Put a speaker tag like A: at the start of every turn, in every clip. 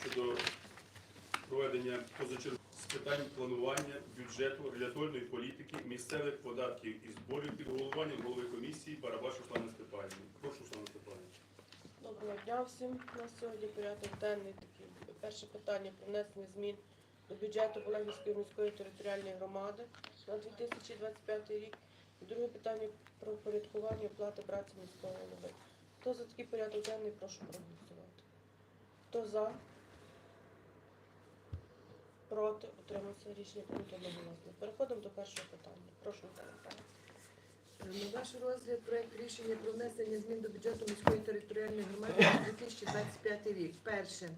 A: щодо проведення позачергових з питань планування бюджету, регуляторної політики, місцевих податків і зборів під головуванням голови комісії Барабаш Руслана Степанівни. Прошу, Руслана Степанівна.
B: Доброго дня всім. У нас сьогодні порядок денний такий. Перше питання про внесення змін до бюджету Олегівської міської територіальної громади на 2025 рік. І друге питання про впорядкування оплати праці міського голови. Хто за такий порядок денний, прошу проголосувати. Хто за? Проти? Утримався рішення прийнято одноголосно. Переходимо до першого питання. Прошу, Наталя
C: На ваш розгляд проект рішення про внесення змін до бюджету міської територіальної громади на 2025 рік. Перше.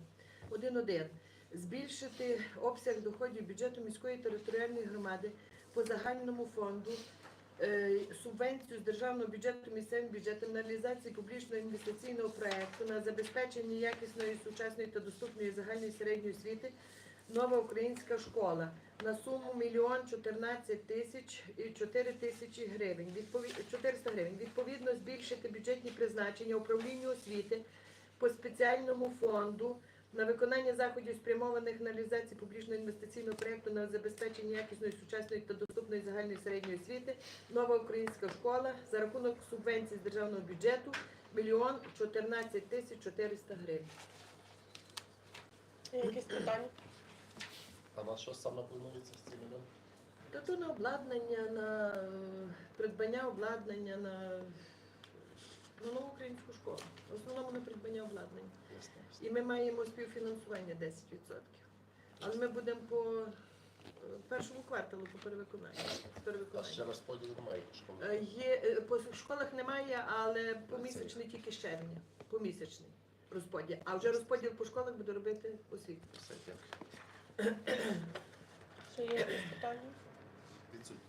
C: 1.1. Збільшити обсяг доходів бюджету міської територіальної громади по загальному фонду е, субвенцію з державного бюджету місцевим бюджетом на реалізацію публічного інвестиційного проекту на забезпечення якісної, сучасної та доступної загальної середньої освіти Нова українська школа на суму мільйон 14 тисяч і 4 тисячі гривень. Відпові... 400 гривень. Відповідно, збільшити бюджетні призначення управлінню освіти по спеціальному фонду на виконання заходів, спрямованих на реалізацію публічного інвестиційного проєкту на забезпечення якісної, сучасної та доступної загальної середньої освіти. Нова українська школа за рахунок субвенцій з державного бюджету мільйон 14 тисяч 400 гривень.
B: Якісь питання?
D: А на що саме планується з цим мільйоном?
C: Та то на обладнання, на е, придбання обладнання, на, на нову українську школу. В основному на придбання обладнання. І ми маємо співфінансування 10%. Але ми будемо по е, першому кварталу по перевиконанню.
D: А ще розподілу немає по школі.
C: Е, Є, по школах немає, але помісячний тільки з червня. Помісячний розподіл. А вже розподіл по школах буде робити освіта.
D: Все, дякую.
B: Ще є якісь питання?
D: Відсутні.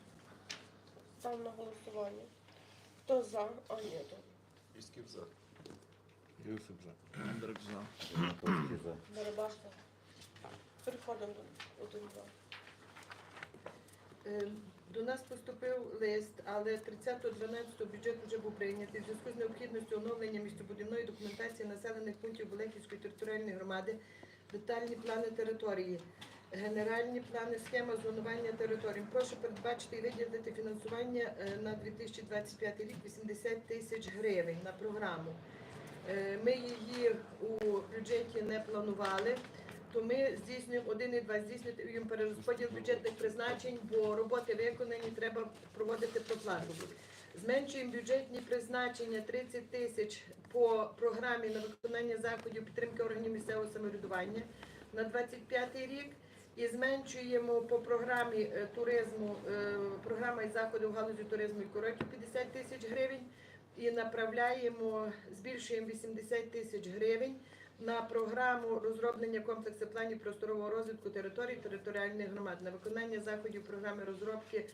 B: Ставимо на голосування. Хто за? А ні, то
D: Юськів за.
E: Юсип за. Андрик за.
F: Янковський за.
B: Барабаш. Переходимо до один два.
C: Е, До нас поступив лист, але 30.12 бюджет вже був прийнятий. В зв'язку з необхідністю оновлення містобудівної документації населених пунктів Болехівської територіальної громади, детальні плани території, генеральні плани, схема зонування територій. Прошу передбачити і виділити фінансування е, на 2025 рік 80 тисяч гривень на програму. Е, Ми її у бюджеті не планували то ми здійснюємо 1 і 2, здійснюємо перерозподіл бюджетних призначень, бо роботи виконані, треба проводити проплату. Зменшуємо бюджетні призначення 30 тисяч по програмі на виконання заходів підтримки органів місцевого самоврядування на 25 рік. І зменшуємо по програмі е, туризму, е, програма із заходу в галузі туризму і курортів 50 тисяч гривень. І направляємо, збільшуємо 80 тисяч гривень на програму розроблення комплексу планів просторового розвитку територій територіальних громад на виконання заходів програми розробки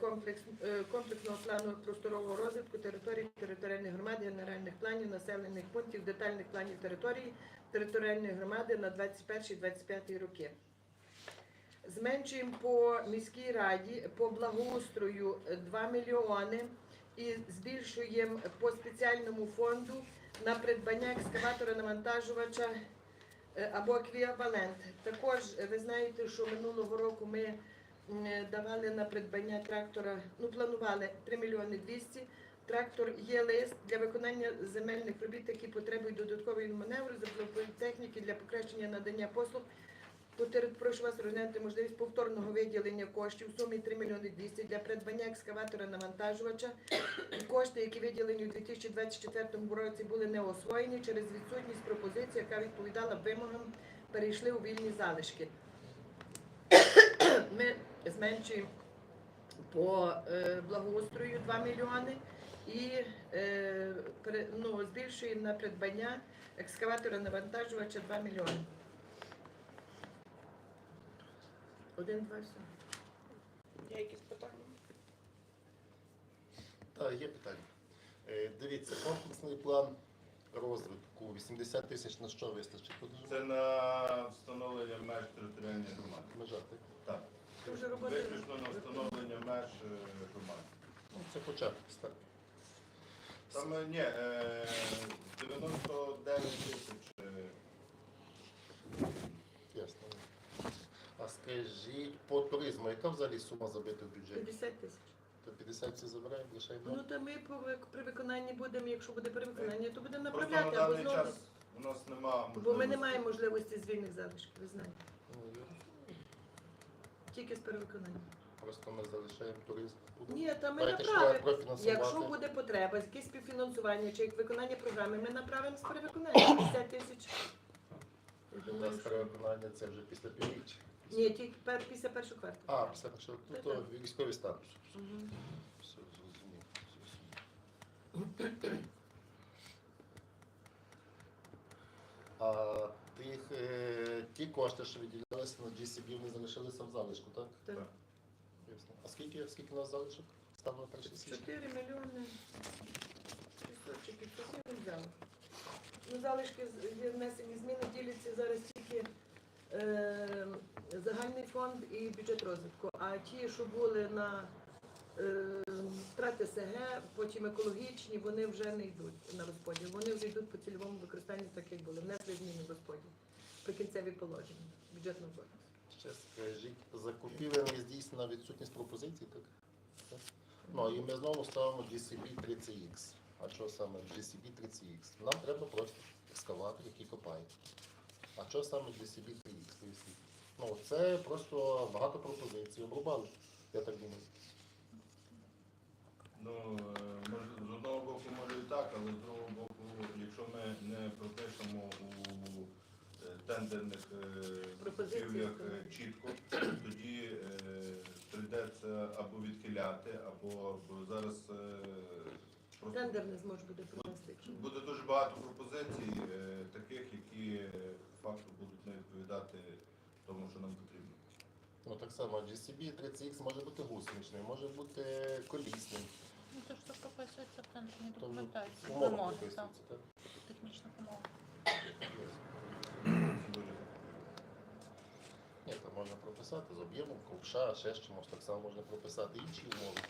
C: комплекс, е, комплексного плану просторового розвитку територій територіальних громад, генеральних планів населених пунктів, детальних планів території територіальної громади на 21-25 роки. Зменшуємо по міській раді по благоустрою е, 2 мільйони і збільшуємо по спеціальному фонду на придбання екскаватора навантажувача е, або еквівалент. Також е, ви знаєте, що минулого року ми е, давали на придбання трактора, ну планували 3 мільйони 200. Трактор є лист для виконання земельних робіт, які потребують додаткової маневру, заплатової техніки для покращення надання послуг. Прошу вас розглянути можливість повторного виділення коштів в сумі 3 мільйони 200 для придбання екскаватора навантажувача. Кошти, які виділені у 2024 році, були не освоєні через відсутність пропозиції, яка відповідала вимогам, перейшли у вільні залишки. Ми зменшуємо по е, благоустрою 2 мільйони і е, ну, збільшуємо на придбання екскаватора навантажувача 2 мільйони. Один, два, все.
B: Є якісь питання?
D: Так, є питання. Е, Дивіться, комплексний план розвитку 80 тисяч на що вистачить? Тут
A: Це на встановлення меж територіальної громади.
D: межа, так?
A: Так.
C: Це вже.
A: Виключно на встановлення меж е, громади.
D: Ну, це початок, так.
A: Там е, ні, е, 99 тисяч. е,
D: Скажіть, по туризму, яка взагалі сума забита в бюджеті?
C: 50 тисяч.
D: То 50 всі забираємо, лишаємо.
C: Ну то ми по вик- при виконанні будемо, якщо буде перевиконання, то будемо
F: Просто на
C: направляти або
F: даний
C: знову.
F: час у нас нема
C: Бо ми не маємо можливості з вільних залишків, ви знаєте. Тільки з перевиконання.
D: Просто ми залишаємо туризм.
C: Ні, та ми направимо. Якщо буде потреба, якесь співфінансування чи як виконання програми, ми направимо з перевиконання 50 тисяч. Я
D: У
C: думаю,
D: нас
C: що-
D: перевиконання це вже після півріччя.
C: Ні, тільки пер- після першого кварталу.
D: А, після першого. Ну, то військовий стан.
C: Мгм.
D: Все, зрозумів. зрозумів. А тих, е, ті кошти, що виділялися на GCB, вони залишилися в залишку, так?
C: Так.
F: Так.
D: Ясно. А скільки, скільки у нас залишок? Стало на перший січня?
C: 4 мільйони 600 чи 500 взяли. Ну, залишки з- є внесені зміни діляться зараз тільки е, загальний фонд і бюджет розвитку. А ті, що були на е, втрати СГ, потім екологічні, вони вже не йдуть на розподіл. Вони вже йдуть по цільовому використанню, так як були. Внесли зміни в розподіл. Прикінцеві положення бюджетного кодексу.
D: Ще скажіть, закупівля не здійснена відсутність пропозицій, так? Так. Ну, і ми знову ставимо GCB 30X. А що саме GCB 30X? Нам треба просто екскаватор, який копає. А що саме GCB 3X? Ну, це просто багато пропозицій. Обрубали, я так думаю.
F: Ну, е, може, з одного боку може і так, але з другого боку, якщо ми не пропишемо у тендерних е, закупівлях е, чітко, тоді е, прийдеться або відхиляти, або зараз е, просто
C: Тендер не зможе буде принести.
F: буде дуже багато пропозицій, е, таких, які е, факту будуть не відповідати тому, що нам потрібно.
D: Ну так само GCB 30X може бути гусеничним, може бути колісним.
G: Ну, то, що прописується в тендерній документації.
D: умови
G: Вимоги, так,
D: прописуються, так?
G: технічних умов.
D: Ні, там можна прописати з об'ємом ковша, ще з чимось, так само можна прописати інші умови.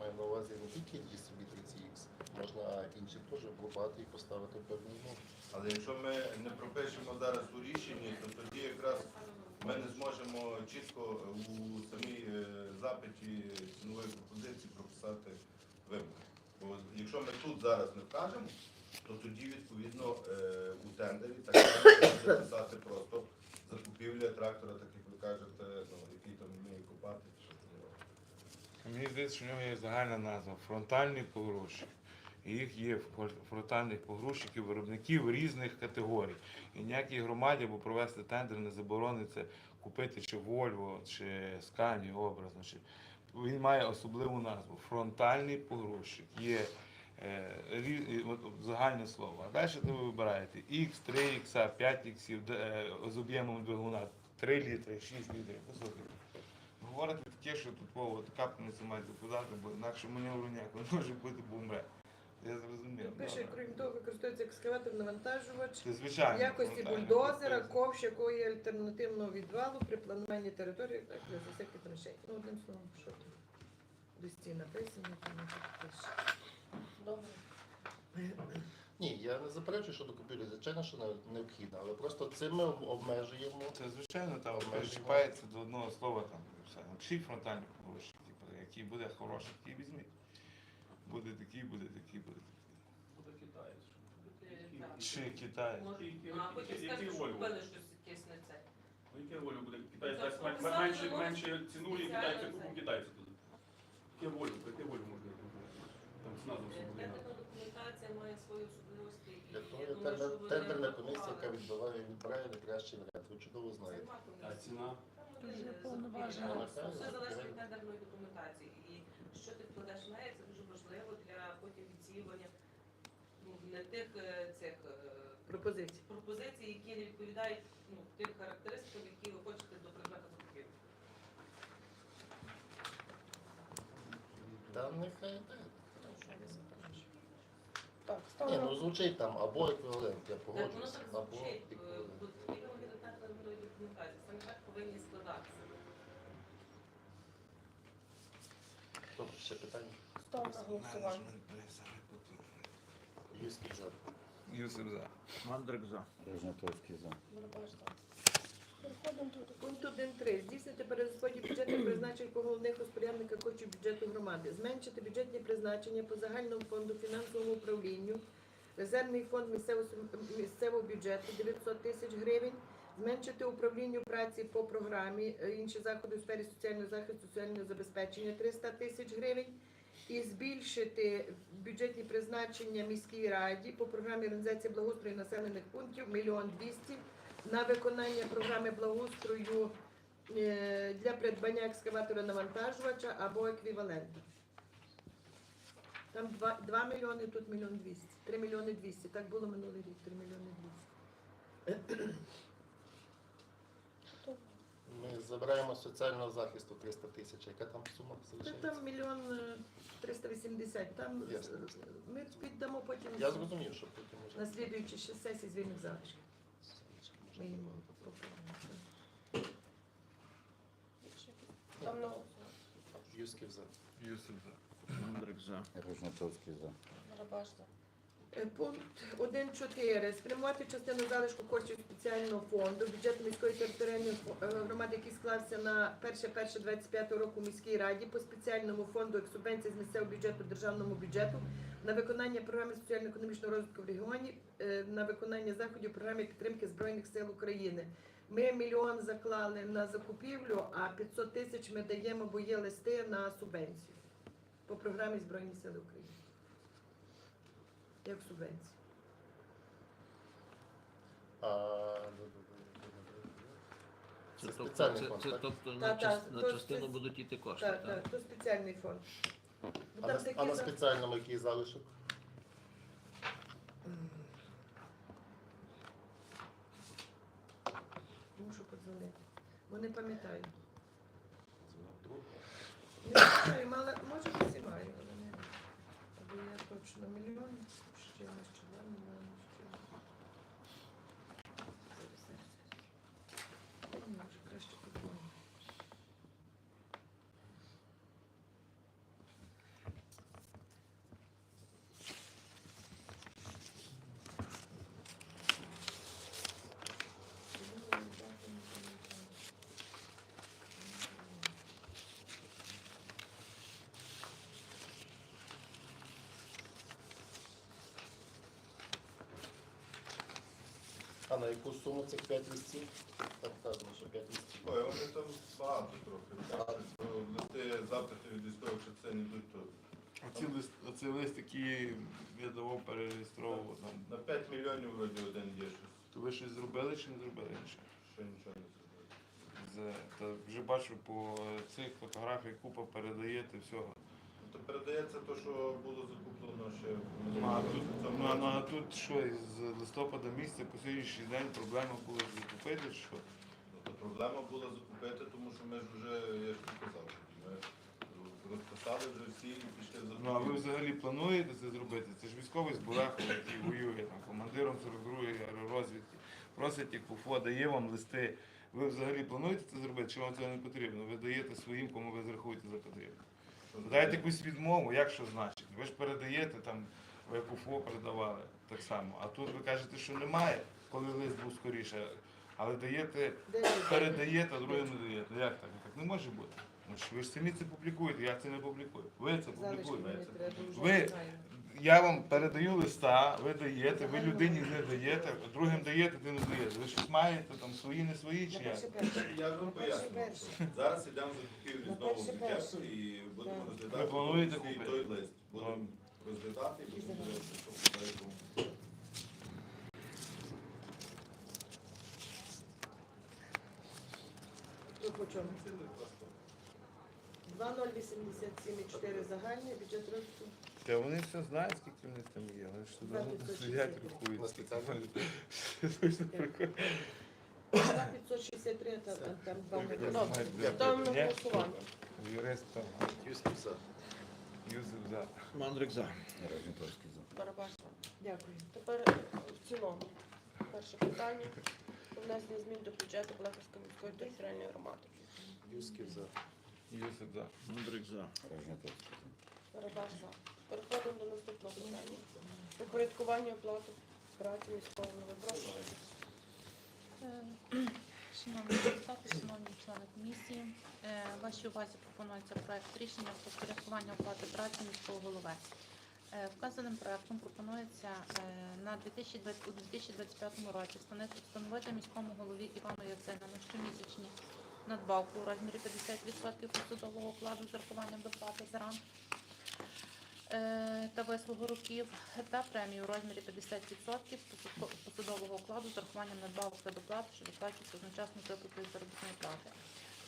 D: Маю на увазі не тільки GCB 30X, можна інших теж обрубати і поставити певні умови.
F: Але якщо ми не пропишемо зараз у рішенні, то тоді якраз ми не зможемо чітко у самій е, запиті цінової пропозиції прописати вимоги. Бо якщо ми тут зараз не вкажемо, то тоді відповідно е, у тендері так записати просто закупівля трактора, так як ви кажете, ну, який там вміє купати. чи що там робити.
E: Мені здається, що в нього є загальна назва фронтальний погрузчик. І їх є фронтальних погрузчиків, виробників різних категорій. І ніякій громаді, бо провести тендер не заборониться купити чи Вольво, чи Скані образно. Чи... Він має особливу назву. Фронтальний погрузчик. Є загальне слово. А далі ви вибираєте X, 3X, 5 іксів е, з об'ємом двигуна 3 літри, 6 літрів. Послухайте. Говорити таке, що тут Вова, от капельниця має бо інакше маневру ніякого не може бути, бо умре. Я зрозумів.
C: Пише, крім того, використовується екскаватор навантажувач в якості бульдозера, ковш якої альтернативного відвалу при плануванні території так, для засипки траншей. Ну, одним словом, що тут? Листі написані, там тут пише.
B: Добре.
D: Ні, я не заперечую щодо купівлі, звичайно, що не- необхідно, але просто цим ми об- обмежуємо.
E: Це звичайно там причіпається до одного слова там. і все. Напишіть фронтальний погрузчик, типу, який буде хороший, такий візьміть. Буде такий, буде такий, буде
A: Буде китаєць.
E: Чи Китай.
H: А потім скажуть, що купили щось якесь не це.
A: Ну, яке волю буде дасть мен- менше,
H: ну,
A: менше ціну і китайці купу китайці туди. Яке волю, яке волю? Зовсім буде.
H: Тендерна документація має свої особливості. і я думаю, що вони
D: тендерна комісія, яка відбирає, відбирає найкращий варіант. Ви чудово знаєте.
A: А ціна?
G: Дуже повноважена.
H: Все залежить від тендерної документації. І що ти вкладеш в неї, це дуже важливо для потім відсіювання ну, не тих е, цих е,
C: Пропозиції.
H: пропозицій, які не відповідають ну, тим характеристикам, які ви хочете до предмету закупівлі.
D: Та нехай йде.
B: Так,
D: Ні, ну звучить там або еквівалент, я
H: Так, воно
D: погоджуюся,
H: так
D: або
H: звучить. е,
D: еквівалент.
H: бо Такі вимоги до тендерної документації. Саме так повинні складатися.
D: Добре, ще питання?
B: Ставимо на голосування.
D: Юський за.
E: Юсип за.
I: Мандрик за.
B: Барабаш, так. Переходимо до
C: Пункт 1.3. Здійснити перерозподіл бюджетних призначень по головних розпорядниках коштів бюджету громади, зменшити бюджетні призначення по загальному фонду фінансовому управлінню, резервний фонд місцевого, місцевого бюджету 900 тисяч гривень, зменшити управлінню праці по програмі, е, інші заходи у сфері соціального захисту, соціального забезпечення 300 тисяч гривень. І збільшити бюджетні призначення міській раді по програмі організації благоустрою населених пунктів 1 мільйон двісті на виконання програми благоустрою е, для придбання екскаватора навантажувача або еквіваленту. Там 2, 2 мільйони, тут мільйон 200. 3 мільйони 200. Так було минулий рік, 3 мільйони 200.
D: Ми забираємо з соціального захисту 300 тисяч. Яка там сума
C: Це
D: залишається?
C: там мільйон е, 380. Там е,
D: Ясно.
C: ми піддамо потім
D: Я зрозумів, що потім може.
C: на слідуючі ще сесії з вільних залишків. Ми їм пропонуємо.
B: Там на
D: Юсків за.
E: Юсип за.
I: Мандрик за.
J: Рожнатовський за.
B: Барабаш за.
C: Е, Пункт 1.4. Спрямувати частину залишку коштів спеціального фонду бюджету міської територіальної е, громади, який склався на 1.1.25 року в міській раді по спеціальному фонду як субвенції з місцевого бюджету державному бюджету на виконання програми соціально-економічного розвитку в регіоні, е, на виконання заходів програми підтримки Збройних сил України. Ми мільйон заклали на закупівлю, а 500 тисяч ми даємо, бо є листи на субвенцію по програмі Збройні Сили України як субвенцію.
D: А,
I: Це,
D: Це
I: тобто,
D: спеціальний
I: це,
D: фонд,
I: це,
D: так?
I: тобто
C: Та,
I: на,
C: та,
I: час- на
C: то
I: частину
C: це-
I: будуть іти кошти,
C: Так,
I: так?
C: так, то спеціальний фонд. Бо
D: А
C: там
D: на,
C: такі
D: а на
C: за-
D: спеціальному який залишок?
C: Мушу подзвонити. Бо не пам'ятаю. Не пам'ятаю, мала, може всі маю, але не. Або я точно мільйон, ще не з два мільйони, ще. Зараз, зараз, зараз. Ні, Може, краще подзвонити.
D: А на яку суму цих 5 листів? Так вказано, що 5 листів.
F: Ой, вони там багато трохи. Листи, запити від військових частин йдуть то
E: Оці лист, оцей лист, який я давав перереєстровував там.
F: на 5 мільйонів вроді один є щось.
E: То ви щось зробили чи не зробили нічого?
F: Ще нічого не зробили.
E: З- Та вже бачу по цих фотографіях купа передаєте всього.
F: То передається те, що було закуплено ще в
E: Ну, а тут, ну, а- ну, а тут що, з листопада місяця по сьогоднішній день проблема була закупити, чи що?
F: Ну, то проблема була закупити, тому що ми ж вже, я ж казав, ми розписали вже всі і пішли за
E: Ну а ви взагалі плануєте це зробити? Це ж військовий з Болехова, який воює там командиром 42-ї аеророзвідки, просить як УФО, дає вам листи. Ви взагалі плануєте це зробити, чи вам це не потрібно? Ви даєте своїм, кому ви зрахуєте за потрібно. Дайте якусь відмову, як що значить? Ви ж передаєте там, ви як УФО передавали так само. А тут ви кажете, що немає, коли лист був скоріше. Але даєте, передаєте, а друге не даєте. Як так? Так не може бути. Ну, ж ви ж самі це публікуєте, я це не публікую. Ви це публікуєте. Ви-. Я вам передаю листа, ви даєте, ви людині не даєте, другим даєте, ти не даєте. Ви щось маєте там свої, не свої, чи як?
F: Я вам поясню. Зараз йдемо в закупівлі
C: На
F: знову
C: перше
F: бюджету і будемо розглядати
E: Ви плануєте купити?
F: той лист. Будемо розглядати і будемо дивитися, що якому.
C: То по чому? 2,087,4 загальний бюджет розвитку.
E: Та вони все знають, скільки в них там є. Вони ж туди сидять, рахують. Скільки вони- Точно прикольно.
C: 2,563, там, там, там два
E: Я
C: мільйони.
E: знаю, де
B: Там на
E: Ні?
B: голосування.
E: Юрист там,
D: Юсків за.
E: Юзеф за.
I: Мандрик за.
J: Рожнатовський за.
B: Барабаш.
C: Дякую.
B: Тепер е, в цілому. Перше питання про внесення змін до бюджету Блахівської міської територіальної громади.
D: Юсків за.
E: Юзеф за.
I: Мандрик за.
J: Рожнатовський за.
B: Барабаш за. Переходимо до наступного питання. Упорядкування оплати праці міського. Прошу.
G: Е, Шановні депутати, шановні члени комісії, е, вашій увазі пропонується проект рішення про порядкування оплати праці міського голови. Е, Вказаним проектом пропонується на 2020 у 2025 році встановити- встановити міському голові Івану Яценину щомісячні надбавку у розмірі 50% посадового окладу з урахуванням доплати за ранг та вислугу років та премію у розмірі 50% посадко- посадового окладу з урахуванням надбавок та доплат, що виплачується одночасно з виплатою заробітної плати.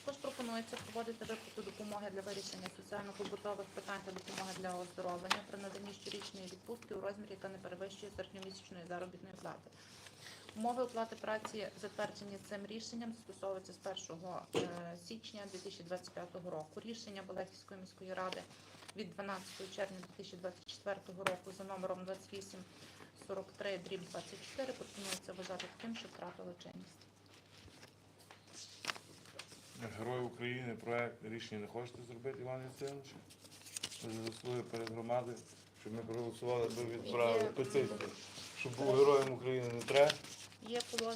G: Також пропонується проводити виплату допомоги для вирішення соціально-побутових питань та допомоги для оздоровлення при наданні щорічної відпустки у розмірі, яка не перевищує середньомісячної заробітної плати. Умови оплати праці, затверджені цим рішенням, застосовуються з 1 е, січня 2025 року. Рішення Болехівської міської ради від 12 червня 2024 року за номером 2843 дріб 24 пропонується вважати таким, що втратило чинність.
E: Герой України проект рішення не хочете зробити, Іван Яценович? За заслуги перед громадою, щоб ми проголосували, аби відправили петицію. Щоб був героєм України не треба.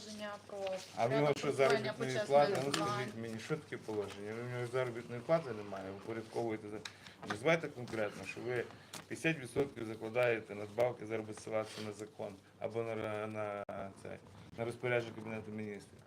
G: Положення про
E: А в нього
G: порядок
E: що
G: присвоєння
E: заробітної плати? Ну скажіть мені, що таке положення? Ви в нього заробітної плати немає, упорядковуєте. за- Назвайте конкретно, що ви 50% закладаєте надбавки, зараз буде ссилатися на закон або на, на, це, на розпорядження Кабінету міністрів.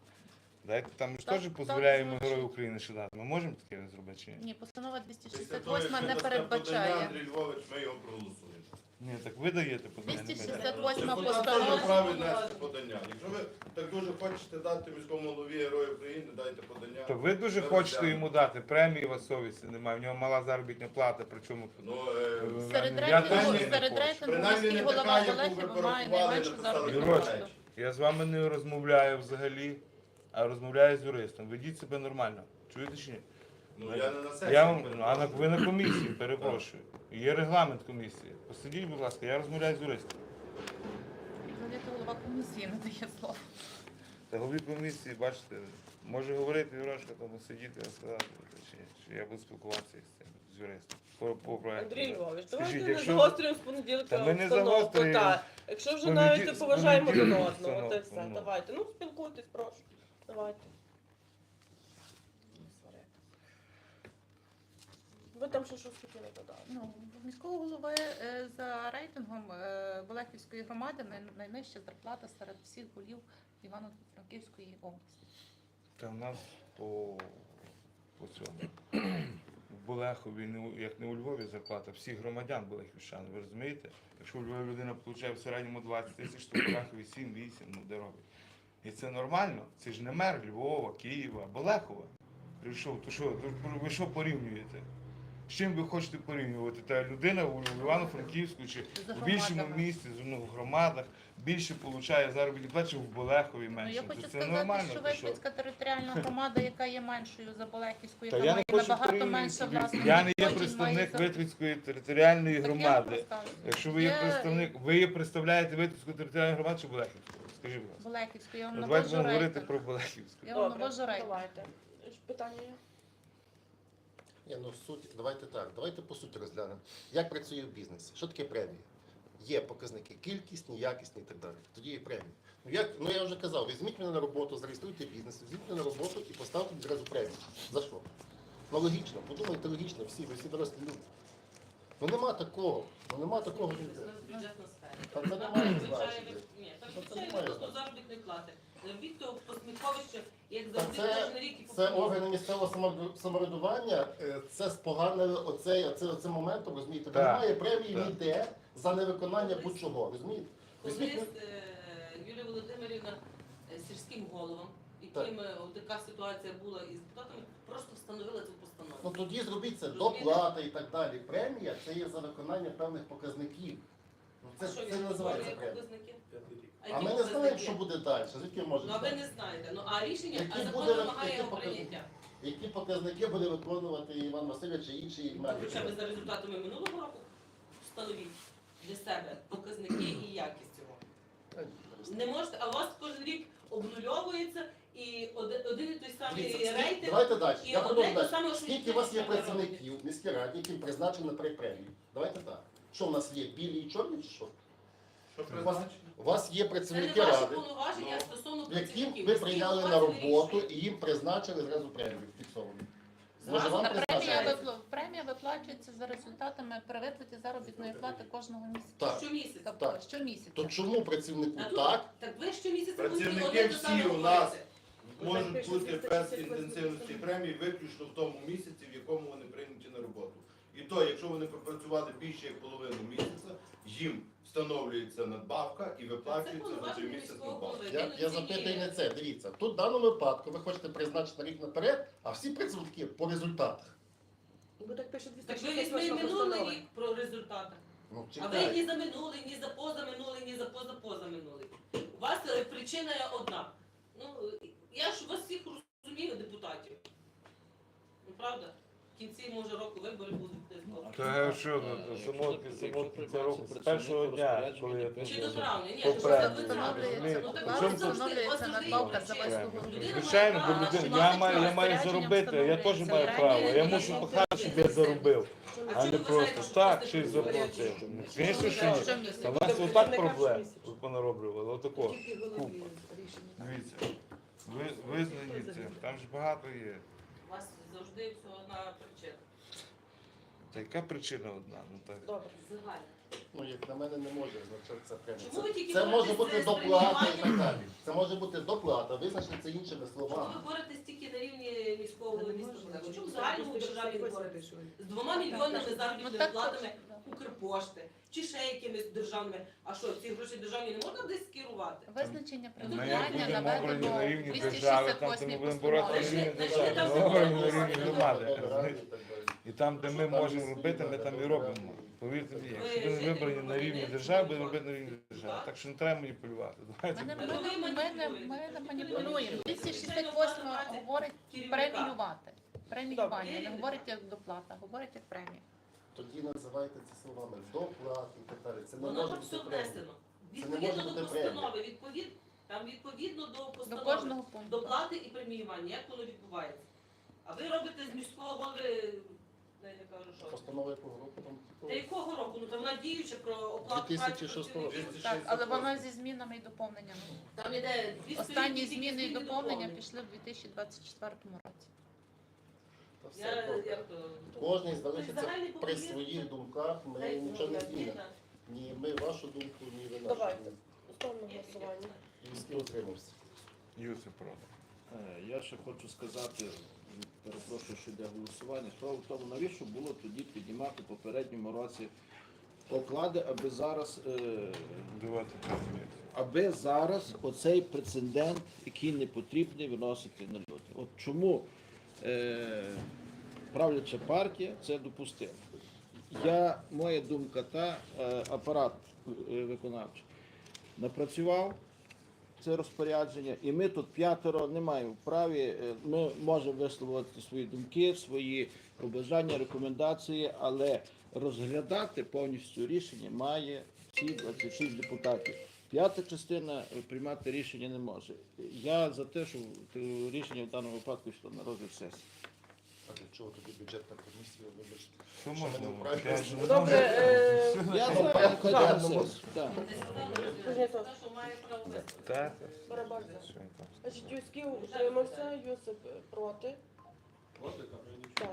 E: Дайте там ми ж
G: Так,
E: теж
G: так,
E: дозволяємо. Герою України ще дати. Ми можемо таке зробити чи ні?
G: Ні, постанова
F: Після
G: 268
F: того, якщо
G: не
F: дасте подання,
G: передбачає.
F: Андрій Львович, ми його проголосуємо.
E: Ні, так ви даєте подання. не ми.
G: 268
F: Депутат
G: постанова.
F: теж нести подання. Якщо ви так дуже хочете дати міському голові Герою України, дайте подання.
E: То ви дуже
F: Ми
E: хочете
F: розглянемо.
E: йому дати премії, у вас совісті немає. В нього мала заробітна плата, причому
F: Ну, е,
G: Серед
E: Я
G: рейтингу,
E: теж не
G: серед
E: хочу.
G: рейтингу
F: Принаймні
G: міський
F: не
G: голова
F: така, яку ви
G: Болехів має
F: порахували,
G: найменшу
F: написали
G: заробітну
E: Юрочка.
G: плату.
E: Я з вами не розмовляю взагалі, а розмовляю з юристом. Ведіть себе нормально. Чуєте чи ні?
F: Ну я не на сесії.
E: Я вам, а на, ви на комісії, перепрошую. Є регламент комісії. Посидіть, будь ласка, я розмовляю з юристом.
G: Взагалі голова комісії не дає слова.
E: Та голові комісії, бачите, може говорити Юрошка, тому сидіти і сказати, чи, чи я буду спілкуватися із цим з юристом. По, по проекту.
B: Андрій Львович,
E: Скажіть,
B: давайте не
E: якщо-
B: загострюємо з понеділка
E: Та ми не
B: обстановку.
E: загострюємо.
B: Так. Якщо вже
E: Понеділ-
B: навіть не поважаємо один одного, то все.
E: ну.
B: Давайте. Ну, спілкуйтесь, прошу. Давайте. Ви там ще щось хотіли додати?
G: Ну, міського голови е, за рейтингом е, Болехівської громади най- найнижча зарплата серед всіх голів Івано-Франківської області.
E: Та в нас по, по цьому. В Болехові, не у- як не у Львові зарплата, всіх громадян Болехівщан, ви розумієте? Якщо в Львові людина отримує в середньому 20 тисяч, то в Болехові 7-8, ну де робить. І це нормально. Це ж не мер Львова, Києва, Болехова. Прийшов, то що, ви що порівнюєте? З чим ви хочете порівнювати? Та людина у Івано-Франківську чи в більшому місті, ну, в громадах більше получає заробітні плати, чи в Болехові
G: Ну,
E: менше.
G: я хочу
E: це
G: сказати,
E: нормально.
G: що? Вишницька територіальна громада, яка є меншою за Болехівську,
E: Та
G: яка має набагато менше власних
E: Я не є представник
G: має
E: Витвицької територіальної
G: Так
E: громади. Якщо ви є представник, ви є представляєте Витвицьку територіальну громаду чи Болехівську? Скажіть, будь ласка.
G: Болехівську, я вам
E: Ну, Давайте говорити про Болехівську.
G: Я вам рейтинг.
B: Питання є?
D: Ні, ну суть, давайте так, давайте по суті розглянемо. Як працює в бізнесі? Що таке премія? Є показники кількісні, якісні і так далі. Тоді є премія. Ну як ну я вже казав, візьміть мене на роботу, зареєструйте бізнес, візьміть мене на роботу і поставте відразу премію. За що? Ну логічно, подумайте логічно, всі, ви всі дорослі люди. Ну нема такого. Ну нема такого.
H: Бюджетна сфера.
D: Та це не
H: Там
D: значення.
H: ні, там
D: це
H: виключає
D: не має значення.
H: заробітної плати. Від того посміховище, як завжди
D: це-
H: кожен рік і
D: Це органи місцевого самовряду- самоврядування, е, це споганили оцей, оцей, оцим моментом, розумієте?
E: Так,
D: Немає премії
E: так.
D: ніде за невиконання будь-чого, розумієте?
H: Колись
D: Візьміть
H: е, Юлія Володимирівна е, сільським головам, яким е, от така ситуація була із депутатами, просто встановила цю постанову.
D: Ну тоді зробіть це
H: Розумієте?
D: доплата і так далі. Премія це є за виконання певних показників. Це,
H: що
D: це
H: він
D: називається
A: рік.
D: А
H: які
D: ми не знаємо, що буде далі. Звідки ми
H: Ну а ви
D: знати?
H: не знаєте. Ну а рішення,
D: Які
H: а закон
D: буде-
H: вимагає
D: які
H: його
D: показники?
H: прийняття.
D: Які показники буде виконувати Іван Васильович і інші
H: Ну. Хоча б за результатами минулого року встановіть для себе показники і якість цього. Не можете, а у вас кожен рік обнульовується і один, один і той самий
D: Дивіться, скільки-
H: рейтинг.
D: Давайте далі.
H: і
D: Я
H: одне те
D: далі.
H: саме, що
D: Скільки у вас є працівників в міській раді, яким призначено на три премії? Давайте так. Що в нас є білі і чорні чи що?
F: Що
D: У вас,
F: призначено?
D: У вас є
H: Це не
D: працівники
H: ваші
D: ради,
H: повноваження стосовно
D: яким
H: працівників.
D: ви прийняли на роботу і їм призначили зразу премію фіксовану. Може вам
G: Премія,
D: призначили?
G: випла- премія виплачується за результатами при виплаті заробітної плати кожного місяця.
D: Так.
H: Щомісяця.
G: Тобто
D: Так.
G: щомісяця.
D: То чому працівнику
H: тут-
D: так?
H: Так ви щомісяця
F: Працівники
H: будете
F: всі у нас. Можуть бути без інтенсивності премії виключно в тому місяці, в якому вони прийняті на роботу. І то, якщо вони пропрацювали більше як половину місяця, їм встановлюється надбавка і виплачується за той
H: повноваження
F: місяць надбавка.
D: Я, я запитую не це. Дивіться, тут в даному випадку ви хочете призначити рік наперед, а всі працівники по результатах.
C: Бо так пише
H: Так ви візьми
C: 268
H: минулий
C: постанова.
H: рік про результати.
D: Ну,
H: А ви
D: чекайте.
H: ні за минулий, ні за позаминулий, ні за позапозаминулий. У вас е, причина є одна. Ну, я ж вас всіх розумію, депутатів. Ну, правда? Кінці, може, року виборів будуть десь.
E: Та що, ну, то само само кінця року, з першого дня, коли я тут
H: Чи до травня? Ні,
E: По
H: то
E: премії.
H: ви знаєте.
G: Встановлюється,
H: Ну, так
E: чому
H: вас
G: встановлюється надбавка за вислугу?
H: Людина
E: Звичайно, бо
H: право,
E: людина, я маю, я маю заробити, я теж маю право, я мушу пахати, щоб я заробив, а не просто так, щось заплатив. Звісно, що ні. Та в нас і так проблем понароблювали, отако. Купа. Дивіться, ви, визнані це, там ж багато є.
H: У вас завжди всього одна причина.
E: Та яка причина одна? Ну так.
B: Добре.
H: Загальна.
D: Ну, як на мене, не може означатися премія.
H: Чому ви тільки
D: Це, це може
H: боретесь
D: бути
H: з
D: доплата і так далі. Це може бути доплата, визначити це іншими
H: Чому
D: словами.
H: ви боретесь тільки на рівні міського міста? Чому в загальному державі не боретесь? З двома мільйонами
G: Ну
H: заробітними платами. Укрпошти, чи ще якимись державними. А що, ці гроші державні не можна десь керувати?
G: Визначення
E: Ми як
G: призначення
E: будемо обрані на рівні держави, там де ми
G: 268
E: будемо боротися на рівні держави, ми обрані на рівні громади. Розумієте?
D: і так далі.
E: І там, де ми можемо робити, ми там і робимо. Повірте мені, якщо ви не вибрані на рівні держави, будемо робити на рівні держави. Так що не треба маніпулювати.
G: Ми
E: Давайте.
G: не,
H: Ми
G: ми, не- ми, не, ми не маніпулюємо. 268 говорить преміювати. Преміювання, не говорить як доплата, говорить як премія.
D: Тоді називайте це словами доплат і так далі. Це не
H: Воно
D: може
H: там
D: бути
H: все
D: премія.
H: внесено.
D: Це не
H: Відповідно до
D: бути
H: постанови, відповід, там відповідно до
G: До
H: постанови,
G: кожного пункту.
H: доплати і преміювання, як воно відбувається. А ви робите з міського голови, кажу, що.
D: Постанова якого року там?
H: Та якого року? Ну там вона діюча про оплату праці
D: 2006
H: працівників.
G: Так, але воно зі змінами і доповненнями.
H: Там іде дві
G: Останні
H: сторінки,
G: зміни і
H: зміни
G: доповнення пішли в 2024 році.
D: Та все
H: Я, як то...
D: Кожен залишиться
H: Загальний
D: при своїх думках, ми нічого не змінимо. Ні ми вашу думку, ні ви нашу.
B: Давай.
D: Ні.
B: Ставимо на голосування.
D: Юський утримався.
E: Юсип проти.
I: Е, Я ще хочу сказати, перепрошую, що йде голосування. Справа в тому, навіщо було тоді піднімати в попередньому році оклади, аби зараз, е,
E: Давайте
I: аби зараз оцей прецедент, який не потрібний, виносити на люди. От чому е, правляча партія це допустила? Я, моя думка, та е, апарат е, виконавчий напрацював це розпорядження, і ми тут п'ятеро не маємо вправі. е, Ми можемо висловити свої думки, свої побажання, рекомендації, але розглядати повністю рішення має всі 26 депутатів. П'ята частина е, приймати рішення не може. Я за те, щоб е, рішення в даному випадку йшло на розгляд сесії.
D: А для чого тоді бюджетна комісія, вибачте?
E: Що можна?
D: не
B: Добре, е,
I: Я
D: Ну,
I: за
D: порядку денному.
I: Так.
B: Кузнєцов.
H: що має право.
E: Так,
B: за. Значить, Юський утримався, Юсип е, проти. Так.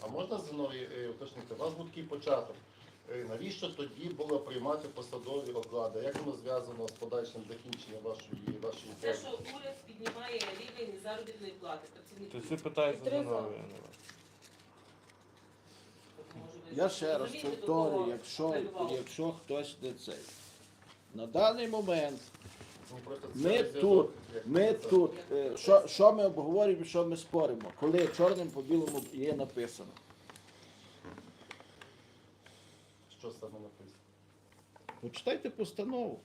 D: А можна Зиновій е, уточнити? У вас був такий початок. Е, Навіщо тоді було приймати посадові оклади? Як воно зв'язано з подальшим закінченням вашої вашої
H: Те,
D: тези?
H: що уряд піднімає рівень заробітної плати
E: То
H: працівників.
E: це питається за нове.
H: Може, ви
I: Я ще раз
H: розумієте, до
I: якщо, якщо хтось не цей. На даний момент
D: Ну, просто це
I: Ми
D: зв'язок,
I: тут,
D: як
I: ми
D: це.
I: тут, е, що, що ми обговорюємо, що ми споримо, коли чорним по білому є написано.
D: Що саме написано?
I: Почитайте постанову.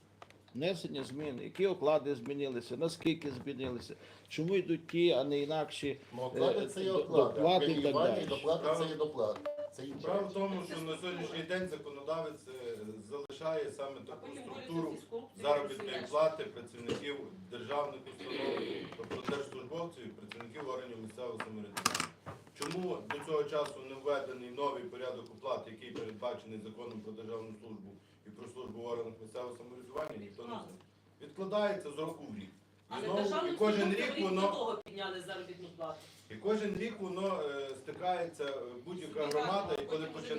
I: Внесення змін, які оклади змінилися, наскільки змінилися, чому йдуть ті, а не інакші.
D: Ну, оклади це є
I: Е,
D: оклади,
I: доплати і так далі.
D: доплати це є доплати. Це.
F: Справа в тому, що на сьогоднішній день законодавець е, залишає саме таку структуру заробітної плати працівників державних установ, тобто держслужбовців і працівників органів місцевого самоврядування. Чому до цього часу не введений новий порядок оплати, який передбачений законом про державну службу і про службу в органах місцевого самоврядування, ніхто не знає. Відкладається з року в рік. І,
H: Але
F: знову, і кожен рік воно
H: того підняли заробітну плату.
F: і кожен рік воно е, стикається е, будь-яка громада, і коли
H: потім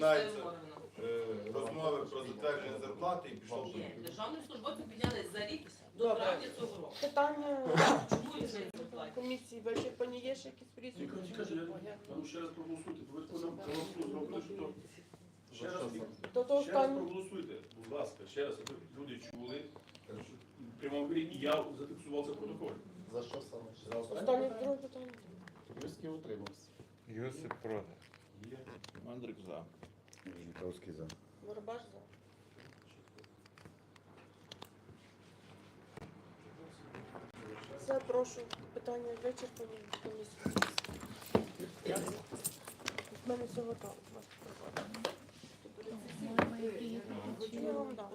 F: е, розмови про затвердження зарплати і пішло
H: Ні, державним службовцям підняли за рік до
B: Добре.
H: травня цього року.
B: Питання
H: Чому в платі?
B: комісії вичерпані є ще якісь прізвища?
A: Ні, кажу, я- ну ще раз проголосуйте, бо ви таку нам голосу зробили, що то ще раз,
B: То то
A: ще раз проголосуйте, будь ласка, ще раз, аби люди чули. в прямому ефірі, і я зафіксував це в протоколі.
D: За що саме?
A: За останнє
B: друге питання.
D: Юрський утримався.
E: Йосип проти.
I: Мандрик за.
J: Житовський за.
B: Барабаш за. Все, прошу. Питання вичерпані комісії. В мене все готово. Я вам дам.